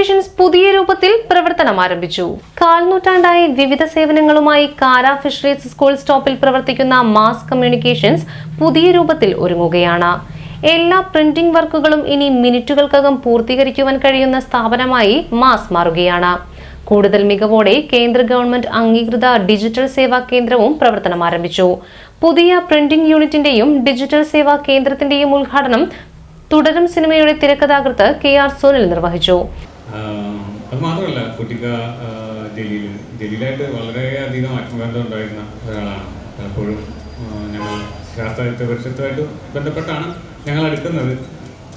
Communications പുതിയ രൂപത്തിൽ പ്രവർത്തനം ആരംഭിച്ചു. കാൽനൂറ്റാണ്ടായി വിവിധ സേവനങ്ങളുമായി കാര ഫിഷറീസ് സ്കൂൾ സ്റ്റോപ്പിൽ പ്രവർത്തിക്കുന്ന മാസ് കമ്മ്യൂണിക്കേഷൻസ് പുതിയ രൂപത്തിൽ ഒരുങ്ങുകയാണ്. എല്ലാ പ്രിന്റിംഗ് വർക്കുകളും ഇനി മിനിറ്റുകൾക്കകം പൂർത്തീകരിക്കുവാൻ കഴിയുന്ന സ്ഥാപനമായി മാസ് മാറുകയാണ്. കൂടുതൽ മികവോടെ കേന്ദ്ര ഗവൺമെന്റ് അംഗീകൃത ഡിജിറ്റൽ സേവാ കേന്ദ്രവും പ്രവർത്തനം ആരംഭിച്ചു. പുതിയ പ്രിന്റിംഗ് യൂണിറ്റിന്റെയും ഡിജിറ്റൽ സേവാ കേന്ദ്രത്തിന്റെയും ഉദ്ഘാടനം തുടരും സിനിമയുടെ തിരക്കഥാകൃത്ത് കെ ആർ സോനിൽ നിർവഹിച്ചു. അത് മാത്രമല്ല കുട്ടിക്ക ജലീൽ ജലീലായിട്ട് വളരെയധികം ആത്മബന്ധം ഉണ്ടായിരുന്ന ഒരാളാണ്. പലപ്പോഴും ഞങ്ങൾ ശാസ്ത്ര പരിഷത്തുമായിട്ട് ബന്ധപ്പെട്ടാണ് ഞങ്ങൾ എടുക്കുന്നത്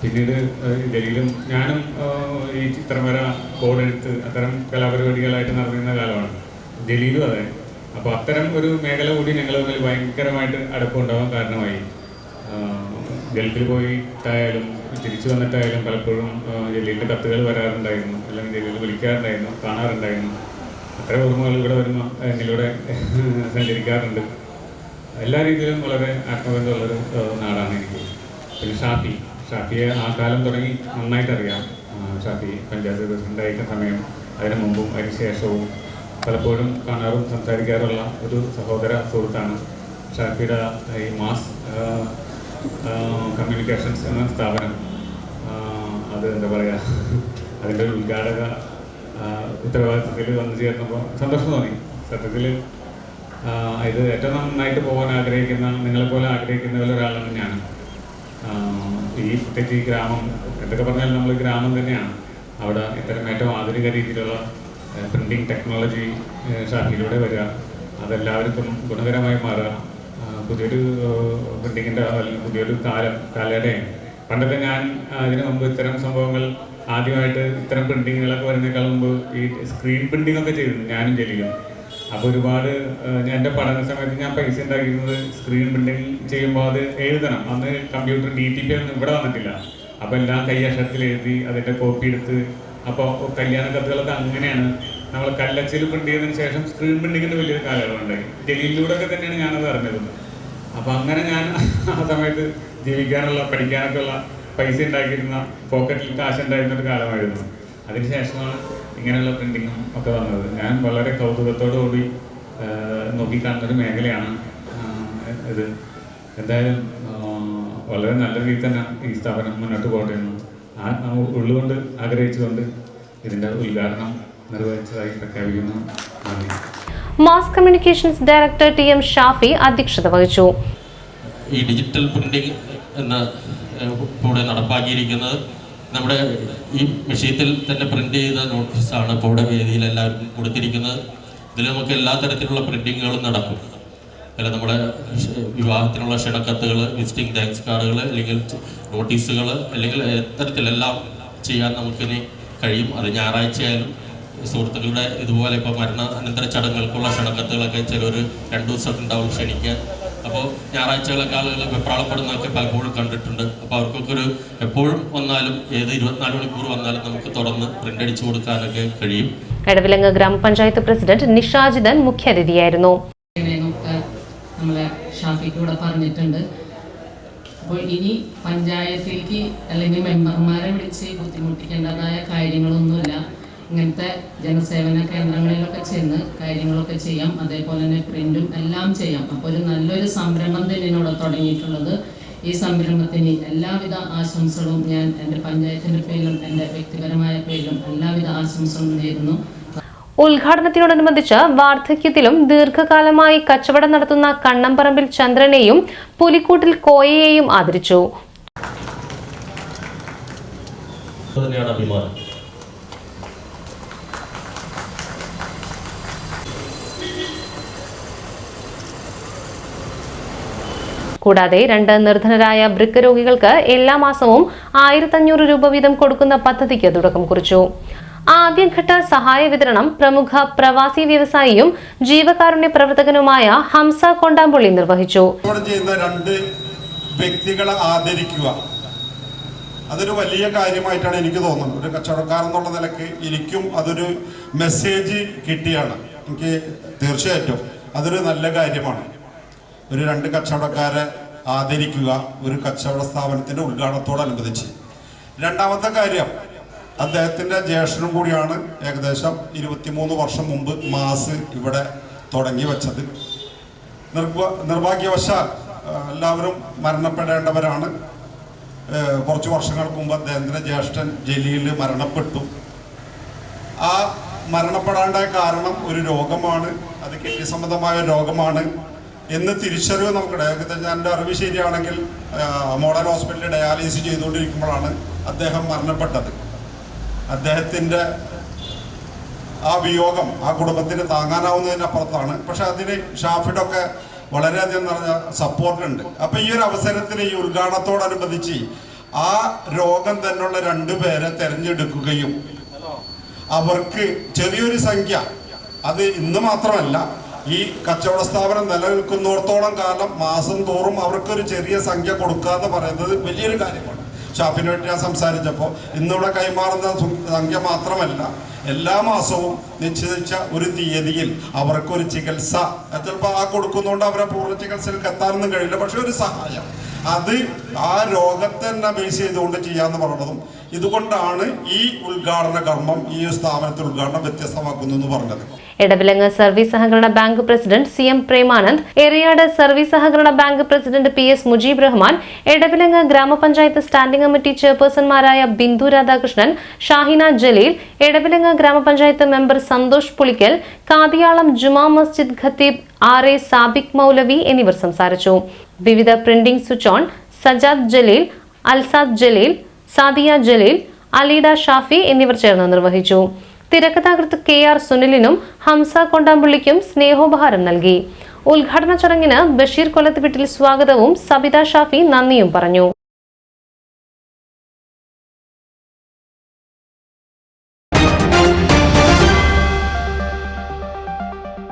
പിന്നീട് ജലീലും ഞാനും ഈ ചിത്രവര എഴുത്ത് അത്തരം കലാപരിപാടികളായിട്ട് നടന്നിരുന്ന കാലമാണ്. ജലീലും അതെ. അപ്പോൾ അത്തരം ഒരു മേഖല കൂടി ഞങ്ങൾ തമ്മിൽ ഭയങ്കരമായിട്ട് അടുപ്പമുണ്ടാവാൻ കാരണമായി. ഗൾഫിൽ പോയിട്ടായാലും തിരിച്ചു വന്നിട്ടായാലും പലപ്പോഴും ജലീലിന്റെ കത്തുകൾ വരാറുണ്ടായിരുന്നു. അല്ലെങ്കിൽ ജലീൽ വിളിക്കാറുണ്ടായിരുന്നു കാണാറുണ്ടായിരുന്നു. അത്ര ഓർമ്മകൾ ഇവിടെ വരുന്ന എന്നിലൂടെ സഞ്ചരിക്കാറുണ്ട്. എല്ലാ രീതിയിലും വളരെ ആത്മബന്ധമുള്ളൊരു നാടാണ് എനിക്ക്. പിന്നെ ഷാഫി. ഷാഫിയെ ആ കാലം തുടങ്ങി നന്നായിട്ട് അറിയാം ഷാഫി പഞ്ചായത്ത് പ്രസിഡന്റായിരുന്ന സമയം അതിനു മുമ്പും അതിന് ശേഷവും പലപ്പോഴും കാണാറും സംസാരിക്കാറുള്ള ഒരു സഹോദര സുഹൃത്താണ് ഷാഫിയുടെ ഈ മാസ്. കമ്മ്യൂണിക്കേഷൻസ് എന്ന സ്ഥാപനം. അത് എന്താ പറയുക അതിന്റെ ഒരു ഉദ്ഘാടക ഉത്തരവാദിത്തത്തിൽ വന്നു ചേർന്നപ്പോൾ സന്തോഷം തോന്നി. സത്യത്തിൽ ഇത് ഏറ്റവും നന്നായിട്ട് പോകാൻ ആഗ്രഹിക്കുന്ന നിങ്ങളെപ്പോലെ ആഗ്രഹിക്കുന്ന ഒരാളാണ് ഞാൻ ഈ പ്രത്യേകിച്ച് ഈ ഗ്രാമം എന്തൊക്കെ പറഞ്ഞാലും നമ്മൾ ഗ്രാമം തന്നെയാണ്. അവിടെ ഇത്തരം ഏറ്റവും ആധുനിക രീതിയിലുള്ള പ്രിന്റിങ് ടെക്നോളജി ഷാഫിയിലൂടെ വരിക അതെല്ലാവർക്കും ഗുണകരമായി മാറുക. പുതിയൊരു ബിൽഡിങ്ങിന്റെ പുതിയൊരു കാലം കാലയുടെയും പണ്ടത്തെ ഞാൻ അതിന് മുമ്പ് ഇത്തരം സംഭവങ്ങൾ ആദ്യമായിട്ട് ഇത്തരം പ്രിന്റിങ്ങുകളൊക്കെ വരുന്നേക്കാൾ മുമ്പ് ഈ സ്ക്രീൻ പ്രിന്റിംഗ് ഒക്കെ ചെയ്തിരുന്നു ഞാനും ജലിയും അപ്പോൾ ഒരുപാട് എന്റെ പഠന സമയത്ത് ഞാൻ പൈസ ഉണ്ടാക്കിയിരുന്നത് സ്ക്രീൻ പ്രിന്റിങ് ചെയ്യുമ്പോൾ അത് എഴുതണം. അന്ന് കമ്പ്യൂട്ടർ ഡി ടി പി ഒന്നും ഇവിടെ വന്നിട്ടില്ല. അപ്പോൾ എല്ലാം കൈയക്ഷരത്തിൽ എഴുതി അതിന്റെ കോപ്പി എടുത്ത് അപ്പോൾ കല്യാണ കത്തുകളൊക്കെ അങ്ങനെയാണ് നമ്മൾ കല്ലച്ചിൽ പ്രിന്റ് ചെയ്തതിന് ശേഷം സ്ക്രീൻ പ്രിന്റിങ്ങിന്റെ വലിയൊരു കാലയളവുണ്ടായി ജലീലിലൂടെ ഒക്കെ തന്നെയാണ് ഞാനത് അറിഞ്ഞത്. അപ്പൊ അങ്ങനെ ഞാൻ ആ സമയത്ത് ജീവിക്കാനുള്ള പഠിക്കാനൊക്കെ ഉള്ള പൈസ ഉണ്ടാക്കിയിരുന്ന പോക്കറ്റിൽ കാശ് ഉണ്ടായിരുന്ന ഒരു കാലമായിരുന്നു. അതിനുശേഷമാണ് ഇങ്ങനെയുള്ള പ്രിന്റിങ്ങും ഒക്കെ വന്നത്. ഞാൻ വളരെ കൗതുകത്തോടു കൂടി ആ, നോക്കിക്കാണുന്ന ഒരു മേഖലയാണ് ഇത്. എന്തായാലും വളരെ നല്ല രീതിയിൽ തന്നെ ഈ സ്ഥാപനം മുന്നോട്ട് പോകട്ടെ എന്ന് ആ ഉള്ളുകൊണ്ട് ആഗ്രഹിച്ചുകൊണ്ട് ഇതിന്റെ ഉദ്ഘാടനം നിർവഹിച്ചതായി പ്രഖ്യാപിക്കുന്നു നന്ദി. Mass communications director T M Shafi അധ്യക്ഷത വഹിച്ചു. ഈ ഡിജിറ്റൽ പ്രിന്റിംഗ് എന്ന കൂടെ നടപ്പാക്കിയിരിക്കുന്നത് നമ്മുടെ ഈ മെഷീനിൽ തന്നെ പ്രിന്റ് ചെയ്ത നോട്ടീസാണ് ഇപ്പോൾ ഇവിടെ വേദിയിൽ എല്ലാവർക്കും കൊടുത്തിരിക്കുന്നത്. ഇതിൽ നമുക്ക് എല്ലാ തരത്തിലുള്ള പ്രിന്റിങ്ങുകളും നടക്കും. അല്ല നമ്മുടെ വിവാഹത്തിനുള്ള ക്ഷണക്കത്തുകൾ വിസിറ്റിംഗ് താങ്ക്സ് കാർഡുകൾ അല്ലെങ്കിൽ നോട്ടീസുകൾ അല്ലെങ്കിൽ എത്തരത്തിലെല്ലാം ചെയ്യാൻ നമുക്കിനി കഴിയും. അത് ഞായറാഴ്ചയായാലും സുഹൃത്തുക്കളുടെ ഇതുപോലെ ഇപ്പോൾ മരണ അനന്തര ചടങ്ങുകൾക്കുള്ള ക്ഷണക്കത്തുകളൊക്കെ ചിലർ രണ്ടു ദിവസമൊക്കെ ഉണ്ടാവും ക്ഷണിക്കാൻ. അപ്പോൾ ഞായറാഴ്ചകളൊക്കെ ആളുകൾ വെപ്രാളപ്പെടുന്നതൊക്കെ പലപ്പോഴും കണ്ടിട്ടുണ്ട്. അപ്പോൾ അവർക്കൊക്കെ ഒരു എപ്പോഴും വന്നാലും ഏത് ഇരുപത്തിനാല് മണിക്കൂർ വന്നാലും നമുക്ക് തുറന്ന് പ്രിന്റ് അടിച്ചു കൊടുക്കാനൊക്കെ കഴിയും. കടവിലങ്ങ് ഗ്രാമപഞ്ചായത്ത് പ്രസിഡന്റ് നിഷാജിതൻ മുഖ്യാതിഥിയായിരുന്നു. നമ്മളെ പറഞ്ഞിട്ടുണ്ട്. അപ്പോൾ ഇനി പഞ്ചായത്തിലേക്ക് അല്ലെങ്കിൽ മെമ്പർമാരെ വിളിച്ച് ബുദ്ധിമുട്ടിക്കേണ്ടതായ കാര്യങ്ങളൊന്നുമില്ല. ഇങ്ങനത്തെ ജനസേവന കേന്ദ്രങ്ങളിലൊക്കെ ചെന്ന് കാര്യങ്ങളൊക്കെ ചെയ്യാം. അതേപോലെ തന്നെ പ്രിന്റും എല്ലാം ചെയ്യാം. അപ്പോൾ ഒരു നല്ലൊരു സംരംഭം തന്നെയാണ് തുടങ്ങിയിട്ടുള്ളത്. ഈ സംരംഭത്തിന് എല്ലാവിധ ആശംസകളും ഞാൻ എന്റെ പഞ്ചായത്തിന്റെ പേരിലും എന്റെ വ്യക്തിപരമായ പേരിലും എല്ലാവിധ ആശംസകളും നേരുന്നു. ഉദ്ഘാടനത്തിനോടനുബന്ധിച്ച് വാർദ്ധക്യത്തിലും ദീർഘകാലമായി കച്ചവടം നടത്തുന്ന കണ്ണംപറമ്പിൽ ചന്ദ്രനെയും പുലിക്കൂട്ടിൽ കോയയെയും ആദരിച്ചു. തന്നെയാണ് അഭിമാനം. കൂടാതെ രണ്ട് നിർധനരായ വൃക്ക രോഗികൾക്ക് എല്ലാ മാസവും ആയിരത്തഞ്ഞൂറ് രൂപ വീതം കൊടുക്കുന്ന പദ്ധതിക്ക് തുടക്കം കുറിച്ചു. ആദ്യഘട്ട സഹായ വിതരണം പ്രമുഖ പ്രവാസി വ്യവസായിയും ജീവകാരുണ്യ പ്രവർത്തകനുമായ ഹംസ കൊണ്ടാമ്പുള്ളി നിർവഹിച്ചു. രണ്ട് വ്യക്തികളെ ആദരിക്കുക. അതൊരു വലിയ കാര്യമായിട്ടാണ് എനിക്ക് തോന്നുന്നത്. ഒരു കച്ചവടക്കാരൻ എന്നുള്ള നിലയ്ക്ക് എനിക്കും അതൊരു മെസ്സേജ് കിട്ടിയാണ്. എനിക്ക് തീർച്ചയായിട്ടും അതൊരു നല്ല കാര്യമാണ്. ഒരു രണ്ട് കച്ചവടക്കാരെ ആദരിക്കുക ഒരു കച്ചവട സ്ഥാപനത്തിന്റെ ഉദ്ഘാടനത്തോടനുബന്ധിച്ച് രണ്ടാമത്തെ കാര്യം അദ്ദേഹത്തിന്റെ ജ്യേഷ്ഠനും കൂടിയാണ് ഏകദേശം ഇരുപത്തിമൂന്ന് വർഷം മുമ്പ് മാസ് ഇവിടെ തുടങ്ങി വെച്ചത്. നിർഭ നിർഭാഗ്യവശാൽ എല്ലാവരും മരണപ്പെടേണ്ടവരാണ്. കുറച്ച് വർഷങ്ങൾക്ക് മുമ്പ് അദ്ദേഹത്തിന്റെ ജ്യേഷ്ഠൻ ജലീൽ മരണപ്പെട്ടു. ആ മരണപ്പെടാണ്ടായ കാരണം ഒരു രോഗമാണ്. അത് കിഡ്നി സംബന്ധമായ രോഗമാണ്. എന്ന് തിരിച്ചറിവ് നമുക്ക് ഞാൻ എന്റെ അറിവ് ശരിയാണെങ്കിൽ മോഡൽ ഹോസ്പിറ്റലിൽ ഡയാലിസിസ് ചെയ്തുകൊണ്ടിരിക്കുമ്പോഴാണ് അദ്ദേഹം മരണപ്പെട്ടത്. അദ്ദേഹത്തിന്റെ ആ വിയോഗം ആ കുടുംബത്തിന് താങ്ങാനാവുന്നതിനപ്പുറത്താണ് പക്ഷെ അതിന് ഷാഫിഡൊക്കെ വളരെയധികം നിറഞ്ഞ സപ്പോർട്ടുണ്ട്. അപ്പൊ ഈ ഒരു അവസരത്തിൽ ഈ ഉദ്ഘാടനത്തോടനുബന്ധിച്ച് ആ രോഗം തന്നെയുള്ള രണ്ടുപേരെ തിരഞ്ഞെടുക്കുകയും അവർക്ക് ചെറിയൊരു സംഖ്യ അത് ഇന്ന് മാത്രമല്ല ഈ കച്ചവട സ്ഥാപനം നിലനിൽക്കുന്നിടത്തോളം കാലം മാസം തോറും അവർക്കൊരു ചെറിയ സംഖ്യ കൊടുക്കുക എന്ന് പറയുന്നത് വലിയൊരു കാര്യമാണ്. ഷാഫിനുമായിട്ട് ഞാൻ സംസാരിച്ചപ്പോൾ ഇന്നിവിടെ കൈമാറുന്ന സംഖ്യ മാത്രമല്ല എല്ലാ മാസവും നിശ്ചയിച്ച ഒരു തീയതിയിൽ അവർക്കൊരു ചികിത്സ. ചിലപ്പോൾ ആ കൊടുക്കുന്നതുകൊണ്ട് അവരെ പൂർണ ചികിത്സയിലേക്ക് എത്താനൊന്നും കഴിയില്ല. പക്ഷെ ഒരു സഹായം. അത് ആ രോഗത്തെ തന്നെ ബേസ് ചെയ്തുകൊണ്ട് ചെയ്യാന്ന് പറഞ്ഞതും ഇതുകൊണ്ടാണ് ഈ ഉദ്ഘാടന കർമ്മം ഈ സ്ഥാപനത്തിൽ ഉദ്ഘാടനം വ്യത്യസ്തമാക്കുന്നു പറഞ്ഞത്. ഇടവിലങ്ങ് സർവീസ് സഹകരണ bank president C M Premanand Eriyad service സഹകരണ bank president P S Mujeeb Rahman Edavilangu ഗ്രാമപഞ്ചായത്ത് സ്റ്റാൻഡിംഗ് കമ്മിറ്റി ചെയർപേഴ്സൺമാരായ ബിന്ദു രാധാകൃഷ്ണൻ ഷാഹിന ജലീൽ ഇടവിലങ്ങ് ഗ്രാമപഞ്ചായത്ത് മെമ്പർ സന്തോഷ് പുളിക്കൽ കാതിയാളം ജുമാ മസ്ജിദ് ഖത്തീബ് ആർ എ സാബിക് മൗലവി എന്നിവർ സംസാരിച്ചു. വിവിധ printing switch on Sajad Jaleel Alsad Jaleel Sadiya Jaleel Aleeda Shafi എന്നിവർ ചേർന്ന് നിർവഹിച്ചു. തിരക്കഥാകൃത്ത് കെ ആർ സുനിലിനും ഹംസ കൊണ്ടാമ്പുള്ളിക്കും സ്നേഹോപഹാരം നൽകി. ഉദ്ഘാടന ചടങ്ങിന് ബഷീർ കൊല്ലത്തുവീട്ടിൽ സ്വാഗതവും സബിത ഷാഫി നന്ദിയും പറഞ്ഞു.